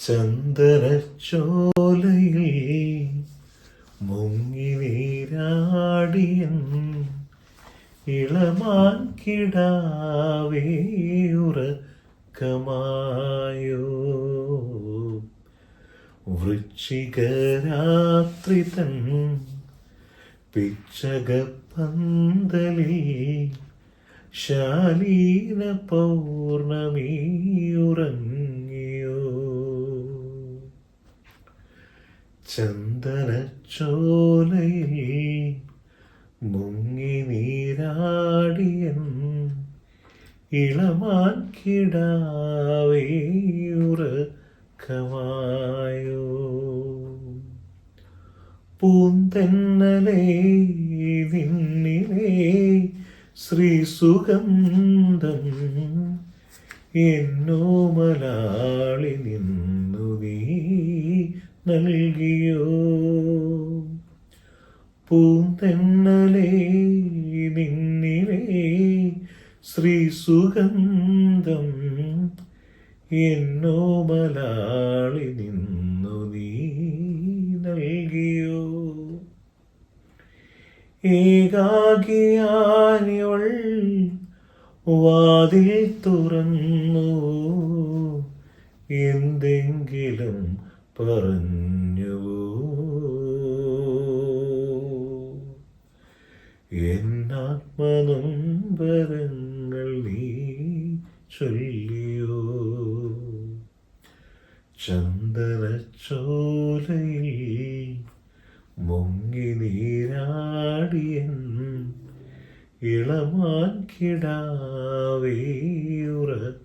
ചന്ദനച്ചോലയിൽ മുങ്ങി നീരാടിയൻ ഇളമാൻ കിടാവേ ഉറക്കമായോ? വൃശ്ചികരാത്രി തൻ പിച്ചകപ്പന്തലിൽ ശാലീന പൗർണമീ ഉറങ്ങിയോ ചന്ദനച്ചോലയിൽ മുങ്ങി നീരാടിയൻ ഇളമാൻ കിടാവേയുറക്കമായോ പൂന്തെന്നലേ വിണ്ണിലേ ശ്രീ സുഗന്ധം എന്നോ മലാളി നിന്നു നൽകിയോ? പൂന്തെന്നലേ നിന്നിലേ ശ്രീ സുഗന്ധം എന്നോ മലാളി നിന്നു നീ നൽകിയോ? ഏകാകിയാനിവൾ വാതിൽ തുറന്നു എന്തെങ്കിലും പറഞ്ഞുവോ എന്നാത്മനൊമ്പരങ്ങൾ നീ ചൊല്ലിയോ. ചന്ദനച്ചോലയിൽ മുങ്ങി നീരാടിയൻ ഇളമാൻ കിടാവേ ഉറക്കമായോ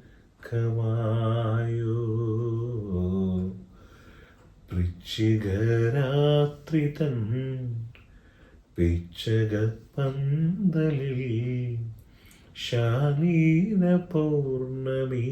വൃശ്ചികരാത്രി തൻ പിച്ചകപ്പന്തലിൽ ശാലീന പൗർണമിയുറങ്ങിയോ.